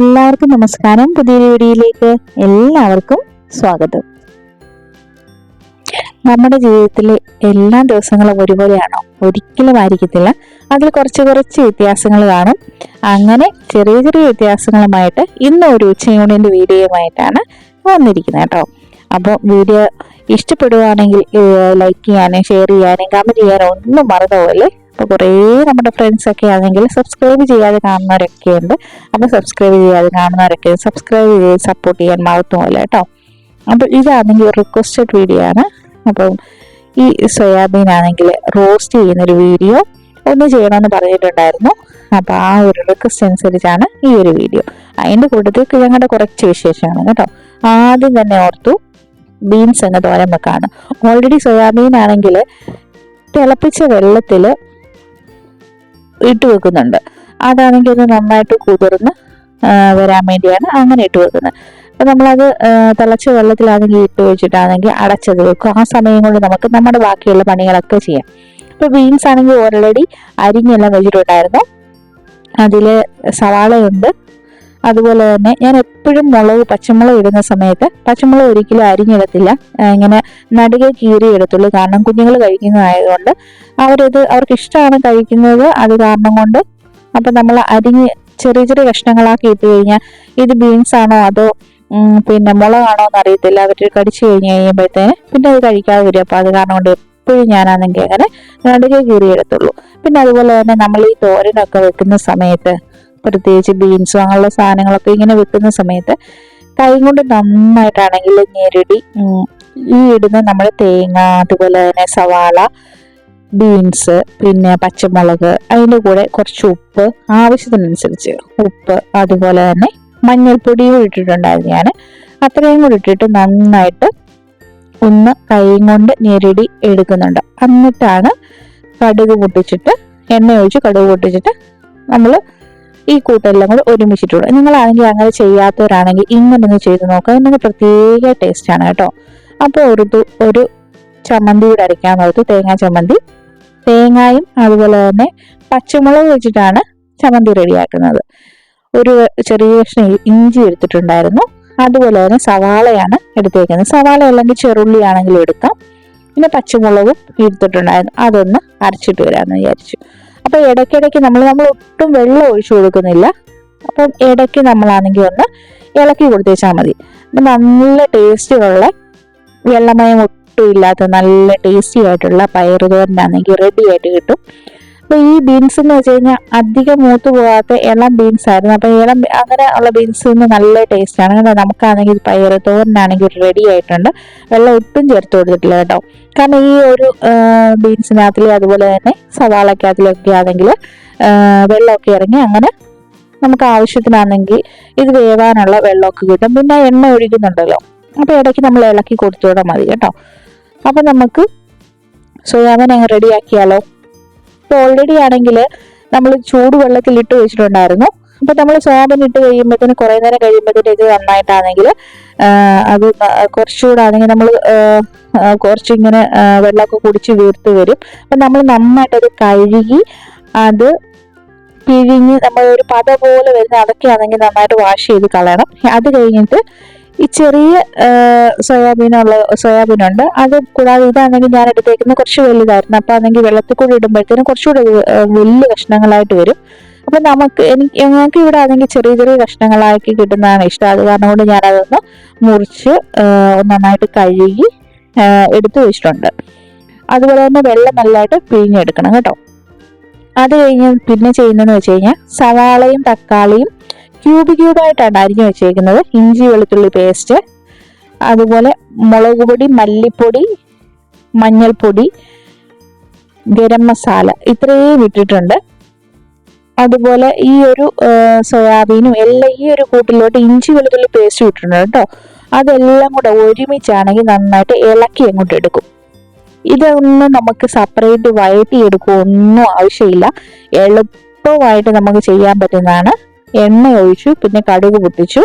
എല്ലാവർക്കും നമസ്കാരം. പുതിയൊരു വീഡിയോയിലേക്ക് എല്ലാവർക്കും സ്വാഗതം. നമ്മുടെ ജീവിതത്തിലെ എല്ലാ ദിവസങ്ങളും ഒരുപോലെയാണോ? ഒരിക്കലും ആയിരിക്കത്തില്ല. അതിൽ കുറച്ച് കുറച്ച് വ്യത്യാസങ്ങൾ കാണും. അങ്ങനെ ചെറിയ ചെറിയ വ്യത്യാസങ്ങളുമായിട്ട് ഇന്ന് ഒരു ഉച്ചയൂണിന്റെ വീഡിയോയുമായിട്ടാണ് വന്നിരിക്കുന്നത് കേട്ടോ. അപ്പോൾ വീഡിയോ ഇഷ്ടപ്പെടുവാണെങ്കിൽ ലൈക്ക് ചെയ്യാനും ഷെയർ ചെയ്യാനും കമന്റ് ചെയ്യാനും ഒന്നും മറന്നുപോലെ അപ്പോൾ കുറേ നമ്മുടെ ഫ്രണ്ട്സ് ഒക്കെ ആണെങ്കിൽ സബ്സ്ക്രൈബ് ചെയ്യാതെ കാണുന്നവരൊക്കെ ഉണ്ട്. അപ്പോൾ സബ്സ്ക്രൈബ് ചെയ്യാതെ കാണുന്നവരൊക്കെ സബ്സ്ക്രൈബ് ചെയ്ത് സപ്പോർട്ട് ചെയ്യാൻ മാത്രമല്ല കേട്ടോ. അപ്പോൾ ഇതാണെങ്കിൽ ഒരു റിക്വസ്റ്റഡ് വീഡിയോ ആണ്. അപ്പം ഈ സോയാബീൻ ആണെങ്കിൽ റോസ്റ്റ് ചെയ്യുന്നൊരു വീഡിയോ ഒന്ന് ചെയ്യണമെന്ന് പറഞ്ഞിട്ടുണ്ടായിരുന്നു. അപ്പോൾ ആ ഒരു റിക്വസ്റ്റ് അനുസരിച്ചാണ് ഈ ഒരു വീഡിയോ അതിന്റെ കൂട്ടത്തിൽ ഞങ്ങളുടെ കുറച്ച് വിശേഷമാണ് കേട്ടോ. ആദ്യം തന്നെ ഓർത്തു ബീൻസ് എന്ന തോരൻ വെക്കാണ്. ഓൾറെഡി സോയാബീൻ ആണെങ്കിൽ തിളപ്പിച്ച വെള്ളത്തിൽ ഇട്ട് വെക്കുന്നുണ്ട്. അതാണെങ്കിൽ ഒന്ന് നന്നായിട്ട് കുതിർന്ന് വരാൻ വേണ്ടിയാണ് അങ്ങനെ ഇട്ട് വെക്കുന്നത്. അപ്പം നമ്മളത് തിളച്ച വെള്ളത്തിലാണെങ്കിൽ ഇട്ട് വെച്ചിട്ടാണെങ്കിൽ അടച്ചത് വെക്കും. ആ സമയം കൊണ്ട് നമുക്ക് നമ്മുടെ ബാക്കിയുള്ള പണികളൊക്കെ ചെയ്യാം. ഇപ്പോൾ ബീൻസ് ആണെങ്കിൽ ഓൾറെഡി അരിഞ്ഞെല്ലാം വെച്ചിട്ടുണ്ടായിരുന്നു. അതിൽ സവാളയുണ്ട്. അതുപോലെ തന്നെ ഞാൻ എപ്പോഴും മുളക് പച്ചമുളക് ഇടുന്ന സമയത്ത് പച്ചമുളക് ഒരിക്കലും അരിഞ്ഞിടത്തില്ല. ഇങ്ങനെ നടുകെ കീറി എടുത്തുള്ളൂ. കാരണം കുഞ്ഞുങ്ങൾ കഴിക്കുന്നതായതുകൊണ്ട് അവരത് അവർക്ക് ഇഷ്ടമാണ് കഴിക്കുന്നത്. അത് കാരണം കൊണ്ട് അപ്പം നമ്മൾ അരിഞ്ഞ് ചെറിയ ചെറിയ കഷ്ണങ്ങളാക്കി ഇട്ട് കഴിഞ്ഞാൽ ഇത് ബീൻസ് ആണോ അതോ പിന്നെ മുളകാണോ എന്ന് അറിയത്തില്ല അവർ കടിച്ചു കഴിഞ്ഞ് കഴിയുമ്പോഴത്തേന് പിന്നെ അത് കഴിക്കാതെ വരും. അപ്പം അത് കാരണം കൊണ്ട് എപ്പോഴും ഞാനാണെങ്കിൽ അങ്ങനെ നടുകെ കീറിയെടുത്തുള്ളൂ പിന്നെ അതുപോലെ തന്നെ നമ്മൾ ഈ തോരനൊക്കെ വെക്കുന്ന സമയത്ത് പ്രത്യേകിച്ച് ബീൻസും അങ്ങനെയുള്ള സാധനങ്ങളൊക്കെ ഇങ്ങനെ വെക്കുന്ന സമയത്ത് കൈ കൊണ്ട് നന്നായിട്ടാണെങ്കിൽ ഞെരടി ഈ ഇടുന്ന നമ്മൾ തേങ്ങ അതുപോലെ തന്നെ സവാള ബീൻസ് പിന്നെ പച്ചമുളക് അതിന്റെ കൂടെ കുറച്ച് ഉപ്പ് ആവശ്യത്തിനനുസരിച്ച് ഉപ്പ് അതുപോലെ തന്നെ മഞ്ഞൾപ്പൊടിയും ഇട്ടിട്ടുണ്ടായിരുന്നു ഞാൻ. അത്രയും കൂടി ഇട്ടിട്ട് നന്നായിട്ട് ഒന്ന് കൈ കൊണ്ട് ഞെരടി എടുക്കുന്നുണ്ട്. എന്നിട്ടാണ് കടുക് പൊട്ടിച്ചിട്ട് എണ്ണ ഒഴിച്ച് കടുക് പൊട്ടിച്ചിട്ട് നമ്മൾ ഈ കൂട്ടെല്ലാം കൂടെ ഒരുമിച്ചിട്ടുള്ളൂ. നിങ്ങളാണെങ്കിൽ അങ്ങനെ ചെയ്യാത്തവരാണെങ്കിൽ ഇങ്ങനെ ഒന്ന് ചെയ്ത് നോക്കുക. ഇതിനൊരു പ്രത്യേക ടേസ്റ്റാണ് കേട്ടോ. അപ്പോൾ ഒരു ഒരു ചമ്മന്തി കൂടെ അരയ്ക്കാൻ നോക്കി തേങ്ങാ ചമ്മന്തി തേങ്ങായും അതുപോലെ തന്നെ പച്ചമുളക് വെച്ചിട്ടാണ് ചമ്മന്തി റെഡിയാക്കുന്നത്. ഒരു ചെറിയ കഷ്ണം ഇഞ്ചി എടുത്തിട്ടുണ്ടായിരുന്നു. അതുപോലെ തന്നെ സവാളയാണ് എടുത്തേക്കുന്നത്. സവാള അല്ലെങ്കിൽ ചെറുള്ളി ആണെങ്കിലും എടുക്കാം. പിന്നെ പച്ചമുളകും എടുത്തിട്ടുണ്ടായിരുന്നു. അതൊന്ന് അരച്ചിട്ട് വരാമെന്ന് വിചാരിച്ചു. അപ്പൊ ഇടയ്ക്കിടയ്ക്ക് നമ്മൾ നമ്മൾ ഒട്ടും വെള്ളം ഒഴിച്ചു കൊടുക്കുന്നില്ല. അപ്പം ഇടയ്ക്ക് നമ്മളാണെങ്കിൽ ഒന്ന് ഇളക്കി കൊടുത്തേച്ചാൽ മതി. നല്ല ടേസ്റ്റുള്ള വെള്ളമയം ഒട്ടും ഇല്ലാത്ത നല്ല ടേസ്റ്റി ആയിട്ടുള്ള പയറുതോരനാണെങ്കിൽ റെഡി ആയിട്ട് കിട്ടും. അപ്പൊ ഈ ബീൻസ് എന്ന് വെച്ച് കഴിഞ്ഞാൽ അധികം മൂത്ത് പോകാത്ത ഇളം ബീൻസ് ആയിരുന്നു. അപ്പൊ ഇളം അങ്ങനെ ഉള്ള ബീൻസ് നല്ല ടേസ്റ്റ് ആണ് കേട്ടോ. നമുക്കാണെങ്കിൽ പയർ തോരനാണെങ്കിൽ റെഡി ആയിട്ടുണ്ട്. വെള്ളം ഒട്ടും ചേർത്ത് കൊടുത്തിട്ടില്ല കേട്ടോ. കാരണം ഈ ഒരു ബീൻസിനകത്തിൽ അതുപോലെ തന്നെ സവാളക്കകത്തിലൊക്കെ ആണെങ്കിൽ വെള്ളമൊക്കെ ഇറങ്ങി അങ്ങനെ നമുക്ക് ആവശ്യത്തിനാണെങ്കിൽ ഇത് വേവാനുള്ള വെള്ളമൊക്കെ കിട്ടും. പിന്നെ എണ്ണ ഒഴിക്കുന്നുണ്ടല്ലോ. അപ്പോൾ ഇടയ്ക്ക് നമ്മൾ ഇളക്കി കൊടുത്തുകൂടെ മതി കേട്ടോ. അപ്പോൾ നമുക്ക് സോയാബീൻ അങ്ങ് റെഡിയാക്കിയാലോ ഇപ്പോൾ ഓൾറെഡി ആണെങ്കിൽ നമ്മൾ ചൂടുവെള്ളത്തിൽ ഇട്ട് വെച്ചിട്ടുണ്ടായിരുന്നു. അപ്പൊ നമ്മൾ സോയാബീൻ ഇട്ട് കഴിയുമ്പോഴത്തേന് കുറെ നേരം കഴിയുമ്പോഴത്തേന് ഇത് നന്നായിട്ടാണെങ്കിൽ അത് ന- കുറച്ചുകൂടെ ആണെങ്കിൽ നമ്മൾ കുറച്ചിങ്ങനെ വെള്ളമൊക്കെ കുടിച്ച് വീർത്ത് വരും. അപ്പൊ നമ്മൾ നന്നായിട്ട് അത് കഴുകി അത് പിഴിഞ്ഞ് നമ്മൾ ഒരു പത പോലെ വരുന്ന അതൊക്കെ ആണെങ്കിൽ നന്നായിട്ട് വാഷ് ചെയ്ത് കളയണം. അത് കഴിഞ്ഞിട്ട് ഈ ചെറിയ സോയാബീനുള്ള സോയാബീൻ ഉണ്ട് അത് കൂടാതെ ഇതാണെങ്കിൽ ഞാൻ എടുത്തേക്കുന്നത് കുറച്ച് വലുതായിരുന്നു. അപ്പോൾ അതെങ്കിൽ വെള്ളത്തിൽ കൂടി ഇടുമ്പോഴത്തേനും കുറച്ചുകൂടി വലിയ കഷ്ണങ്ങളായിട്ട് വരും. അപ്പം നമുക്ക് എനിക്ക് ഞങ്ങൾക്ക് ഇവിടെ ആണെങ്കിൽ ചെറിയ ചെറിയ കഷ്ണങ്ങളാക്കി കിട്ടുന്നതാണ് ഇഷ്ടം. അത് കാരണം കൊണ്ട് ഞാനതൊന്ന് മുറിച്ച് നന്നായിട്ട് കഴുകി എടുത്തു വെച്ചിട്ടുണ്ട്. അതുപോലെ തന്നെ വെള്ളം നല്ലതായിട്ട് പിഴിഞ്ഞെടുക്കണം കേട്ടോ. അത് കഴിഞ്ഞ് പിന്നെ ചെയ്യുന്നതെന്ന് വെച്ച് കഴിഞ്ഞാൽ സവാളയും തക്കാളിയും ക്യൂബ് ക്യൂബായിട്ടാണ് അരിഞ്ഞു വെച്ചേക്കുന്നത്. ഇഞ്ചി വെളുത്തുള്ളി പേസ്റ്റ് അതുപോലെ മുളക് പൊടി മല്ലിപ്പൊടി മഞ്ഞൾപ്പൊടി ഗരം മസാല ഇത്രയും ഇട്ടിട്ടുണ്ട്. അതുപോലെ ഈ ഒരു സോയാബീനും എല്ലാം ഈ ഒരു കൂട്ടിലോട്ട് ഇഞ്ചി വെളുത്തുള്ളി പേസ്റ്റ് ഇട്ടിട്ടുണ്ട് കേട്ടോ. അതെല്ലാം കൂടെ ഒരുമിച്ചാണെങ്കിൽ നന്നായിട്ട് ഇളക്കി അങ്ങോട്ട് എടുക്കും. ഇതൊന്നും നമുക്ക് സെപ്പറേറ്റ് വഴറ്റി എടുക്കുക ഒന്നും ആവശ്യമില്ല. എളുപ്പമായിട്ട് നമുക്ക് ചെയ്യാൻ പറ്റുന്നതാണ്. എണ്ണ ഒഴിച്ചു പിന്നെ കടുക് പൊട്ടിച്ചു.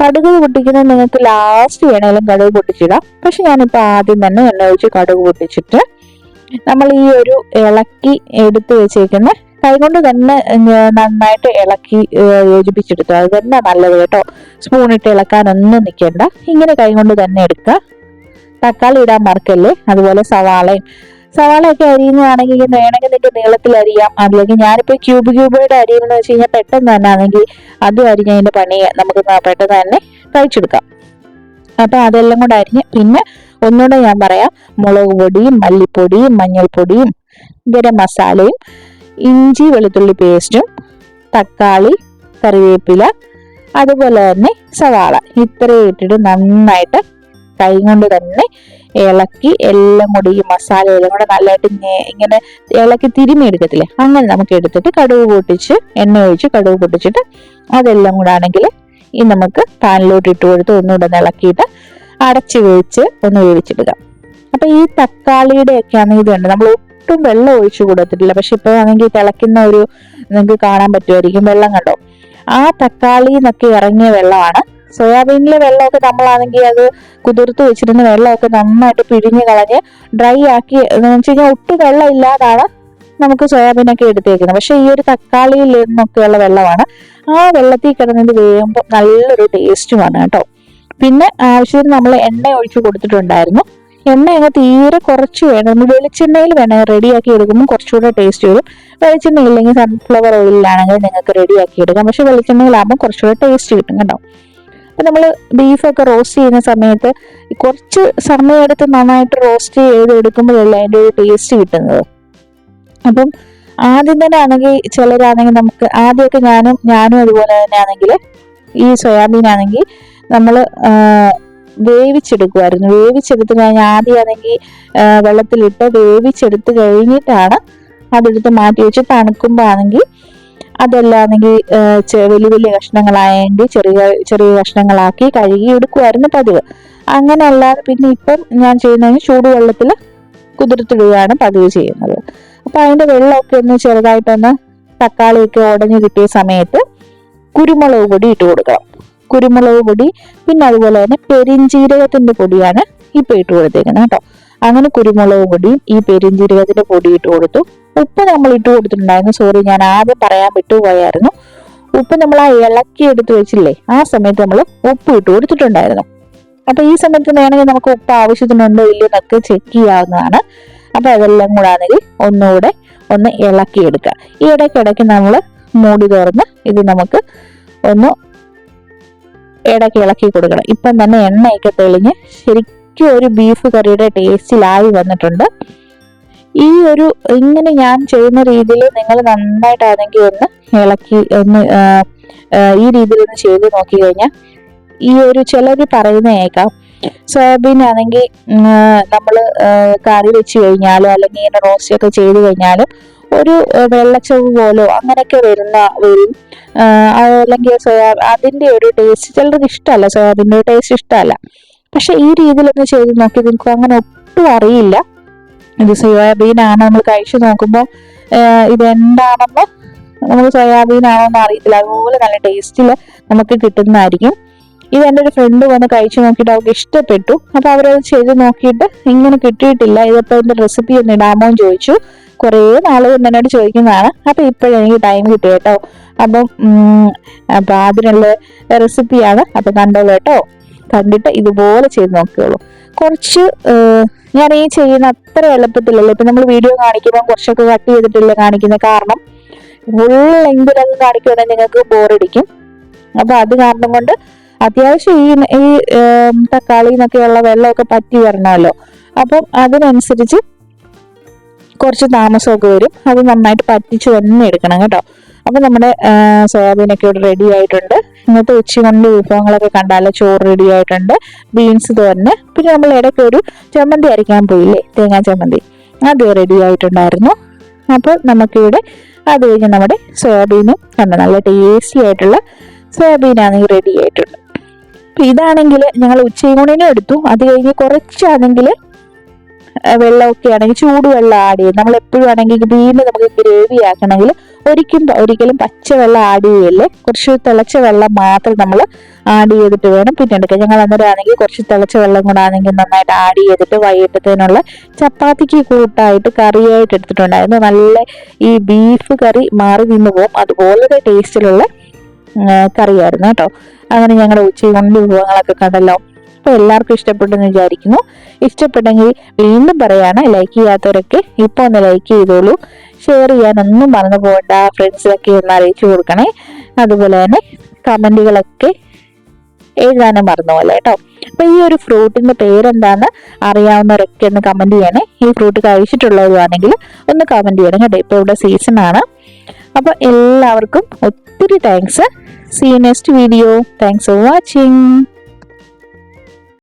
കടുക് പൊട്ടിക്കുന്നത് നിങ്ങൾക്ക് ലാസ്റ്റ് വേണേലും കടുക് പൊട്ടിച്ചിടാം. പക്ഷെ ഞാനിപ്പോൾ ആദ്യം തന്നെ എണ്ണ ഒഴിച്ച് കടുക് പൊട്ടിച്ചിട്ട് നമ്മൾ ഈ ഒരു ഇളക്കി എടുത്തു വെച്ചേക്കുന്ന കൈകൊണ്ട് തന്നെ നന്നായിട്ട് ഇളക്കി യോജിപ്പിച്ചെടുത്തു അത് തന്നെ നല്ലത് കേട്ടോ. സ്പൂണിട്ട് ഇളക്കാനൊന്നും നിൽക്കേണ്ട ഇങ്ങനെ കൈകൊണ്ട് തന്നെ എടുക്കുക. തക്കാളി ഇടാൻ മറക്കല്ലേ? അതുപോലെ സവാളയും സവാളയൊക്കെ അരിയുന്നതാണെങ്കിൽ വേണമെങ്കിൽ നിന്റെ നീളത്തിൽ അരിയാം. അല്ലെങ്കിൽ ഞാനിപ്പോൾ ക്യൂബ് ക്യൂബോയുടെ അരിയെന്ന് വെച്ച് കഴിഞ്ഞാൽ പെട്ടെന്ന് തന്നെ ആണെങ്കിൽ അതും അരിഞ്ഞതിന്റെ പണി നമുക്ക് പെട്ടെന്ന് തന്നെ കഴിച്ചെടുക്കാം. അപ്പൊ അതെല്ലാം കൂടെ അരിഞ്ഞ് പിന്നെ ഒന്നുകൂടെ ഞാൻ പറയാം. മുളക് പൊടിയും മല്ലിപ്പൊടിയും മഞ്ഞൾപ്പൊടിയും ഗരം മസാലയും ഇഞ്ചി വെളുത്തുള്ളി പേസ്റ്റും തക്കാളി കറിവേപ്പില അതുപോലെ തന്നെ സവാള. ഇത്രയും ഇട്ടിട്ട് നന്നായിട്ട് കൈ കൊണ്ട് തന്നെ ഇളക്കി എല്ലാം കൂടി ഈ മസാല എല്ലാം കൂടെ നല്ലതായിട്ട് ഇങ്ങനെ ഇളക്കി തിരുമി എടുക്കത്തില്ലേ? അങ്ങനെ നമുക്ക് എടുത്തിട്ട് കടുവ് പൊട്ടിച്ച് എണ്ണ ഒഴിച്ച് കടുവ് പൊട്ടിച്ചിട്ട് അതെല്ലാം കൂടെ ആണെങ്കിൽ ഈ നമുക്ക് പാനിലോട്ട് ഇട്ട് കൊടുത്ത് ഒന്നുകൂടെ ഒന്ന് ഇളക്കിയിട്ട് അടച്ച് വേവിച്ച് ഒന്ന് വേവിച്ചെടുക്കാം. അപ്പൊ ഈ തക്കാളിയുടെ ഒക്കെ ആണെങ്കിൽ ഇതുണ്ട് നമ്മൾ ഒട്ടും വെള്ളം ഒഴിച്ചു കൊടുത്തിട്ടില്ല. പക്ഷെ ഇപ്പൊ ആണെങ്കിൽ തിളയ്ക്കുന്ന ഒരു നിങ്ങൾക്ക് കാണാൻ പറ്റുമായിരിക്കും. വെള്ളം കണ്ടോ? ആ തക്കാളിന്നൊക്കെ ഇറങ്ങിയ വെള്ളമാണ് സോയാബീനിലെ വെള്ളമൊക്കെ നമ്മളാണെങ്കിൽ അത് കുതിർത്ത് വെച്ചിരുന്ന വെള്ളമൊക്കെ നന്നായിട്ട് പിഴിഞ്ഞ് കളഞ്ഞ് ഡ്രൈ ആക്കി എന്ന് വെച്ച് കഴിഞ്ഞാൽ ഒട്ടും വെള്ളം ഇല്ലാതാണ് നമുക്ക് സോയാബീനൊക്കെ എടുത്തേക്കുന്നത്. പക്ഷെ ഈ ഒരു തക്കാളിയിൽ നിന്നൊക്കെയുള്ള വെള്ളമാണ്. ആ വെള്ളത്തിൽ കിടന്നത് വേകുമ്പോൾ നല്ലൊരു ടേസ്റ്റുമാണ് കേട്ടോ. പിന്നെ ആവശ്യത്തിന് നമ്മൾ എണ്ണ ഒഴിച്ച് കൊടുത്തിട്ടുണ്ടായിരുന്നു. എണ്ണ അങ്ങ് തീരെ കുറച്ച് വേണം. നമ്മൾ വെളിച്ചെണ്ണയിൽ വേണം. റെഡിയാക്കി എടുക്കുമ്പോൾ കുറച്ചുകൂടെ ടേസ്റ്റ് വരും. വെളിച്ചെണ്ണ ഇല്ലെങ്കിൽ സൺഫ്ലവർ ഓയിലാണെങ്കിൽ നിങ്ങൾക്ക് റെഡിയാക്കി എടുക്കാം. പക്ഷെ വെളിച്ചെണ്ണയിലാകുമ്പോൾ കുറച്ചുകൂടെ ടേസ്റ്റ് കിട്ടും കേട്ടോ. അപ്പം നമ്മൾ ബീഫൊക്കെ റോസ്റ്റ് ചെയ്യുന്ന സമയത്ത് കുറച്ച് സമയമെടുത്ത് നന്നായിട്ട് റോസ്റ്റ് ചെയ്ത് എടുക്കുമ്പോഴല്ലേ അതിന്റെ ഒരു ടേസ്റ്റ് കിട്ടുന്നത്. അപ്പം ആദ്യം തന്നെ ആണെങ്കിൽ ചിലരാണെങ്കിൽ നമുക്ക് ആദ്യമൊക്കെ ഞാനും ഞാനും അതുപോലെ തന്നെ ആണെങ്കിൽ ഈ സോയാബീൻ ആണെങ്കിൽ നമ്മൾ വേവിച്ചെടുക്കുമായിരുന്നു. വേവിച്ചെടുത്ത് കഴിഞ്ഞാൽ ആദ്യമാണെങ്കിൽ വെള്ളത്തിലിട്ട് വേവിച്ചെടുത്ത് കഴിഞ്ഞിട്ടാണ് അതെടുത്ത് മാറ്റി വെച്ച് തണുക്കുമ്പോൾ ആണെങ്കിൽ അതല്ലാണെങ്കിൽ വലിയ വലിയ കഷ്ണങ്ങളായെങ്കിൽ ചെറിയ ചെറിയ കഷ്ണങ്ങളാക്കി കഴുകി എടുക്കുമായിരുന്നു പതിവ്. അങ്ങനെ അല്ലാതെ പിന്നെ ഇപ്പം ഞാൻ ചെയ്യുന്നതിന് ചൂടുവെള്ളത്തിൽ കുതിർത്തിടുകയാണ് പതിവ് ചെയ്യുന്നത്. അപ്പൊ അതിന്റെ വെള്ളമൊക്കെ ഒന്ന് ചെറുതായിട്ടൊന്ന് തക്കാളിയൊക്കെ ഉടഞ്ഞു കിട്ടിയ സമയത്ത് കുരുമുളക് പൊടി ഇട്ട് കൊടുക്കണം. കുരുമുളക് പൊടി പിന്നെ അതുപോലെ തന്നെ പെരിഞ്ചീരകത്തിന്റെ പൊടിയാണ് ഇപ്പൊ ഇട്ട് കൊടുത്തേക്കുന്നത് കേട്ടോ. അങ്ങനെ കുരുമുളക് പൊടിയും ഈ പെരിഞ്ചീരകത്തിന്റെ പൊടി ഇട്ട് കൊടുത്തു. ഉപ്പ് നമ്മൾ ഇട്ട് കൊടുത്തിട്ടുണ്ടായിരുന്നു. സോറി ഞാൻ ആദ്യം പറയാൻ വിട്ടുപോയായിരുന്നു. ഉപ്പ് നമ്മൾ ആ ഇളക്കി എടുത്ത് വെച്ചില്ലേ ആ സമയത്ത് നമ്മൾ ഉപ്പ് ഇട്ട് കൊടുത്തിട്ടുണ്ടായിരുന്നു. അപ്പൊ ഈ സമയത്ത് വേണമെങ്കിൽ നമുക്ക് ഉപ്പ് ആവശ്യത്തിനുണ്ടോ ഇല്ലയോ എന്നൊക്കെ ചെക്ക് ചെയ്യാവുന്നതാണ്. അപ്പൊ അതെല്ലാം കൂടെ ആണെങ്കിൽ ഒന്നുകൂടെ ഒന്ന് ഇളക്കിയെടുക്കുക ഈ ഇടയ്ക്കിടയ്ക്ക് നമ്മൾ മൂടി തുറന്ന് ഇത് നമുക്ക് ഒന്ന് ഇടയ്ക്ക് ഇളക്കി കൊടുക്കണം. ഇപ്പം തന്നെ എണ്ണയൊക്കെ തെളിഞ്ഞ് ശരിക്കും ഒരു ബീഫ് കറിയുടെ ടേസ്റ്റിലായി വന്നിട്ടുണ്ട്. ഈ ഒരു ഇങ്ങനെ ഞാൻ ചെയ്യുന്ന രീതിയിൽ നിങ്ങൾ നന്നായിട്ടാണെങ്കിൽ ഒന്ന് ഇളക്കി ഒന്ന് ഈ രീതിയിൽ ഒന്ന് ചെയ്ത് നോക്കി കഴിഞ്ഞാൽ ഈ ഒരു ചിലർ പറയുന്ന കേൾക്കാം. സോയാബീൻ ആണെങ്കിൽ നമ്മൾ കറി വെച്ച് കഴിഞ്ഞാലോ അല്ലെങ്കിൽ ഇങ്ങനെ റോസ്റ്റ് ഒക്കെ ചെയ്ത് കഴിഞ്ഞാലും ഒരു വെള്ളച്ചവ് പോലോ അങ്ങനെയൊക്കെ വരുന്ന വരും. അല്ലെങ്കിൽ സോയാ അതിന്റെ ഒരു ടേസ്റ്റ് ചിലർക്ക് ഇഷ്ടമല്ല. സോയാബീന്റെ ടേസ്റ്റ് ഇഷ്ടമല്ല. പക്ഷെ ഈ രീതിയിലൊന്ന് ചെയ്ത് നോക്കി നിങ്ങൾക്ക് അങ്ങനെ ഒട്ടും അറിയില്ല. ഇത് സോയാബീൻ ആണ് നമ്മൾ കഴിച്ചു നോക്കുമ്പോൾ ഇതെന്താണെന്ന് നമുക്ക് സോയാബീൻ ആണോ എന്ന് അറിയത്തില്ല. അതുപോലെ നല്ല ടേസ്റ്റിൽ നമുക്ക് കിട്ടുന്നതായിരിക്കും. ഇത് എന്റെ ഒരു ഫ്രണ്ട് വന്ന് കഴിച്ചു നോക്കിയിട്ട് അവർക്ക് ഇഷ്ടപ്പെട്ടു. അപ്പോൾ അവരത് ചെയ്ത് നോക്കിയിട്ട് ഇങ്ങനെ കിട്ടിയിട്ടില്ല. ഇതിപ്പോ എന്റെ റെസിപ്പി ഒന്ന് ഇടാമോ എന്ന് ചോദിച്ചു. കുറേ നാൾ എന്നോട് ചോദിക്കുന്നതാണ്. അപ്പൊ ഇപ്പോഴെനിക്ക് ടൈം കിട്ടി കേട്ടോ. അപ്പം അപ്പം അതിനുള്ള റെസിപ്പിയാണ് അപ്പൊ കണ്ടോളൂ കേട്ടോ. കണ്ടിട്ട് ഇതുപോലെ ചെയ്ത് നോക്കിയോളൂ കുറച്ച് ഞാൻ ഈ ചെയ്യുന്ന അത്ര എളുപ്പത്തിലല്ല? ഇപ്പൊ നമ്മൾ വീഡിയോ കാണിക്കുമ്പോൾ കുറച്ചൊക്കെ കട്ട് ചെയ്തിട്ടില്ല കാണിക്കുന്ന? കാരണം ഫുൾ ലെങ്തിലൊക്കെ കാണിക്കുകയാണെങ്കിൽ നിങ്ങൾക്ക് ബോറടിക്കും അപ്പൊ അത് കാരണം കൊണ്ട് അത്യാവശ്യം ഈ ഈ തക്കാളി എന്നൊക്കെയുള്ള വെള്ളമൊക്കെ പറ്റി വരണമല്ലോ. അപ്പം അതിനനുസരിച്ച് കുറച്ച് താമസമൊക്കെ വരും. അത് നന്നായിട്ട് പറ്റിച്ച് തന്നെ എടുക്കണം കേട്ടോ. അപ്പൊ നമ്മുടെ സോയാബീനൊക്കെ ഇവിടെ റെഡി ആയിട്ടുണ്ട്. ഇന്നത്തെ ഉച്ചയൂണിന്റെ വിഭവങ്ങളൊക്കെ കണ്ടാലോ? ചോറ് റെഡി ആയിട്ടുണ്ട്. ബീൻസ് തോരന് പിന്നെ നമ്മൾ ഇടയ്ക്ക് ഒരു ചമ്മന്തി അരയ്ക്കാൻ പോയില്ലേ? തേങ്ങാ ചമ്മന്തി. അത് റെഡി ആയിട്ടുണ്ടായിരുന്നു. അപ്പോൾ നമുക്കിവിടെ അത് കഴിഞ്ഞ് നമ്മുടെ സോയാബീനും കണ്ട നല്ല ടേസ്റ്റി ആയിട്ടുള്ള സോയാബീനാണെങ്കിൽ റെഡി ആയിട്ടുണ്ട്. അപ്പൊ ഇതാണെങ്കിൽ ഞങ്ങൾ ഉച്ചയൂണിനും എടുത്തു. അത് കഴിഞ്ഞ് കുറച്ചാണെങ്കിൽ വെള്ളമൊക്കെ ആണെങ്കിൽ ചൂടുവെള്ളം ആഡ് ചെയ്യും. നമ്മൾ എപ്പോഴും ആണെങ്കിൽ വീണ്ടും നമുക്ക് ഗ്രേവി ആക്കണമെങ്കിൽ ഒരിക്കലും ഒരിക്കലും പച്ചവെള്ളം ആഡ് ചെയ്യല്ലേ? കുറച്ച് തിളച്ച വെള്ളം മാത്രം നമ്മൾ ആഡ് ചെയ്തിട്ട് വേണം. പിന്നെ എടുക്കാം ഞങ്ങൾ അന്നേരം ആണെങ്കിൽ കുറച്ച് തിളച്ച വെള്ളം കൂടെ ആണെങ്കിൽ നന്നായിട്ട് ആഡ് ചെയ്തിട്ട് വൈകിട്ടത്തേനുള്ള ചപ്പാത്തിക്ക് കൂട്ടായിട്ട് കറിയായിട്ട് എടുത്തിട്ടുണ്ടായിരുന്നു. നല്ല ഈ ബീഫ് കറി മാറി നിന്ന് പോകും അതുപോലത്തെ ടേസ്റ്റിലുള്ള കറിയായിരുന്നു കേട്ടോ. അങ്ങനെ ഞങ്ങളുടെ ഉച്ചയൂണിന്റെ വിഭവങ്ങളൊക്കെ കണ്ടല്ലോ. അപ്പോൾ എല്ലാവർക്കും ഇഷ്ടപ്പെട്ടെന്ന് വിചാരിക്കുന്നു. ഇഷ്ടപ്പെട്ടെങ്കിൽ വീണ്ടും പറയാണ് ലൈക്ക് ചെയ്യാത്തവരൊക്കെ ഇപ്പോൾ ഒന്ന് ലൈക്ക് ചെയ്തോളൂ. ഷെയർ ചെയ്യാനൊന്നും മറന്നു പോകണ്ട ഫ്രണ്ട്സിലൊക്കെ ഒന്ന് അറിയിച്ചു കൊടുക്കണേ. അതുപോലെ തന്നെ കമന്റുകളൊക്കെ എഴുതാനും മറന്നു പോലെ കേട്ടോ. അപ്പൊ ഈ ഒരു ഫ്രൂട്ടിന്റെ പേരെന്താന്ന് അറിയാവുന്നവരൊക്കെ ഒന്ന് കമന്റ് ചെയ്യണേ. ഈ ഫ്രൂട്ട് കഴിച്ചിട്ടുള്ളവരുവാണെങ്കിൽ ഒന്ന് കമന്റ് ചെയ്യണം കേട്ടോ. ഇപ്പൊ ഇവിടെ സീസൺ ആണ്. അപ്പൊ എല്ലാവർക്കും ഒത്തിരി thanks see next video thanks for watching